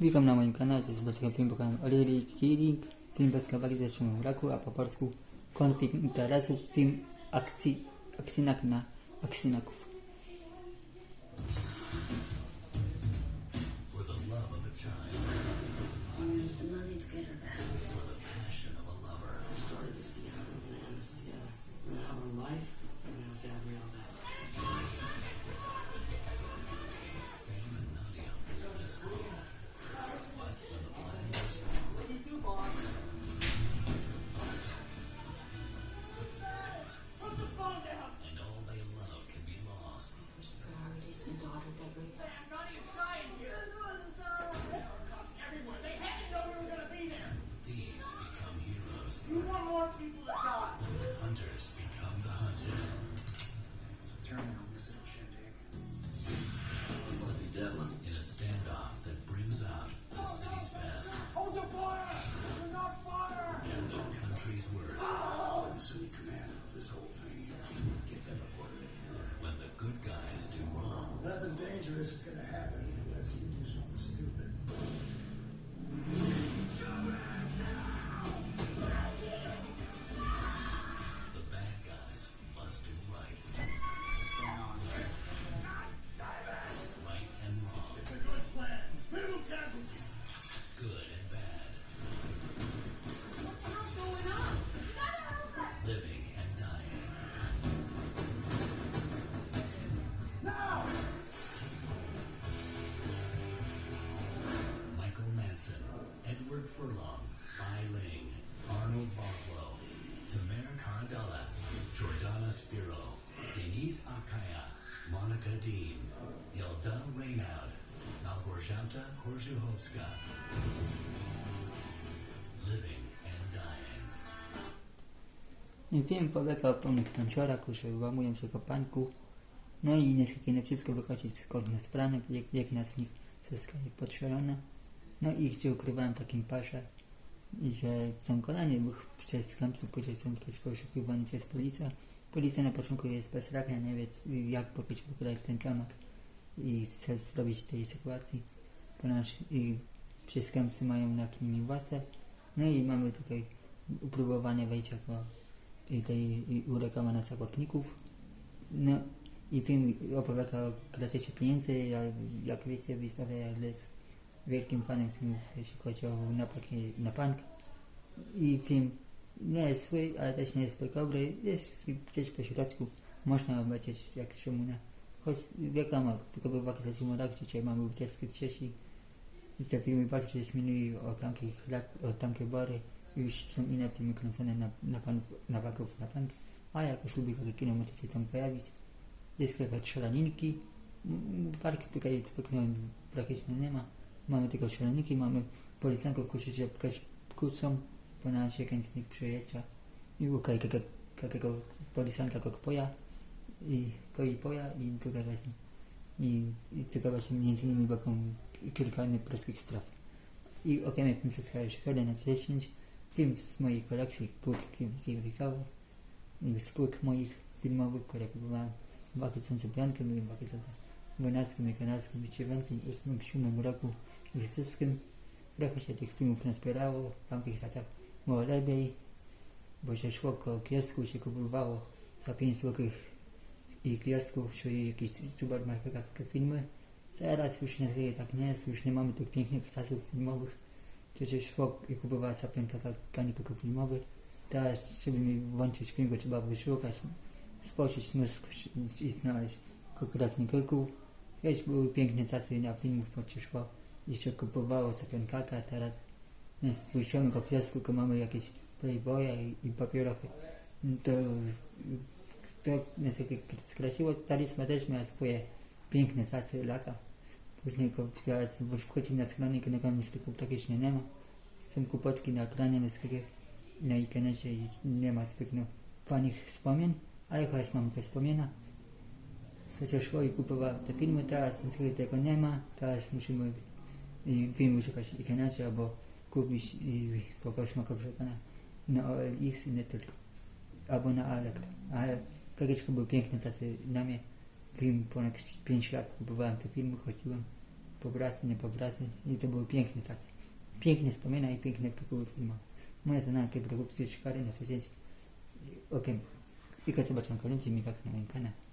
Witam na moim kanale, to jest Batka Film Olili Killing, film bez kawali ze strzemem raku, a po polsku konflikt interesów, film akcji, akcyjnak na akcyjnaków. Standoff out the city's best Hold your fire! Do not fire! and the country's worst. Oh! We're the Sunni command of this whole thing here. Get them here. When the good guys do wrong, Nothing dangerous is gonna happen unless you Edward Furlong, Bai Ling, Arnold Boslow, Tamara Cardella, Jordana Spiro, Denise Akaya, Monica Dean, Yelda Reynaud, Alborzanta Korzuhovska. Living and dying. În film poveka pomnik tančoraku, še uvamujem se kopanku, no i neskakine všichni vlekači skolne strane, jak, jak nas njih se skali podšarana. No i gdzie ukrywają takim parze, że są kolanie bo przez sklepców, którzy są też poszukiwani przez policję. Policja na początku jest bezradna, nie wie jak pokryć w ogóle ten temat i chce zrobić tej sytuacji, ponieważ i przestępcy mają nad nimi władzę. No i mamy tutaj upróbowanie wejścia do i tej i ulegała na zakładników. No i film opowiada o kradzieży pieniędzy, ja, jak wiecie, wystawię jest wielkim fanem filmów, jeśli chodzi o napad na bank. I film nie jest zły, ale też nie jest zbyt dobry, jest gdzieś po środku, można obejrzeć jak Szymuna. Choć wiadomo, tylko by uwagę zwrócić rak, dzisiaj mamy 23 i te filmy bardzo się zmieniły o lat- o tamte bory. Już są inne filmy kręcone na, na, pan, na waków na bank, a jakoś lubię takie kino, może się tam pojawić. Jest trochę strzelaninki, park tutaj zwykle praktycznie nie ma. Mamy tylko strzelaninki, mamy policjantów, którzy kłócą, ponieważ jeden z nich przyjeżdża i łuka takiego, policjanta kokpoja i koi poja i tylko właśnie i, i właśnie między innymi boką kilka innych polskich spraw. I okiem film zostaje szkoda na 10. Film z mojej kolekcji płyt kilkowych i z płyt moich filmowych, które kupowałem w 2005 i w 2012 i 2011 i 2007 roku i wszystkim. Trochę się tych filmów nazbierało, tamtych latach było lepiej, bo się szło koło kiosku, się kupowało za 5 zł i kiosków, czyli jakichś supermarketach filmy. Teraz już niestety tak nie jest, już nie mamy tych pięknych statów filmowych, gdzie się szło i kupowało za 5 kaników filmowych. Teraz, żeby mi włączyć film, trzeba wyszukać, spojrzeć mózg i znaleźć konkretny tytuł. Kiedyś były piękne tacy na filmów, bo się szło się kupowało za piątkaka, teraz jest spójrzmy do kiosku, to mamy jakieś playboya i, i papierochy. To, to skraciło, talizma też miała swoje piękne tacy lata. Później go teraz bo wchodzimy na skronię, którego niestety praktycznie nie ma. Są kupotki na ekranie niestety na internecie i nie ma zbytnio fajnych wspomnień, ale chociaż mamy te wspomnienia. Chociaż szło i kupował te filmy, teraz tego nie ma, teraz musimy i filmy szukać w internecie albo kupić i kogoś ma przekonać na OLX i nie tylko. Albo na Allegro. Ale kiedyś były piękne tacy na mnie film ponad 5 lat kupowałem te filmy, chodziłem po pracy, nie po pracy i to były piękne czasy. Piękne wspomnienia i piękne pikuły filmowe. Moja znana produkcja Szkary na 30 okiem. I kiedy zobaczę kolejny filmik na moim kanale.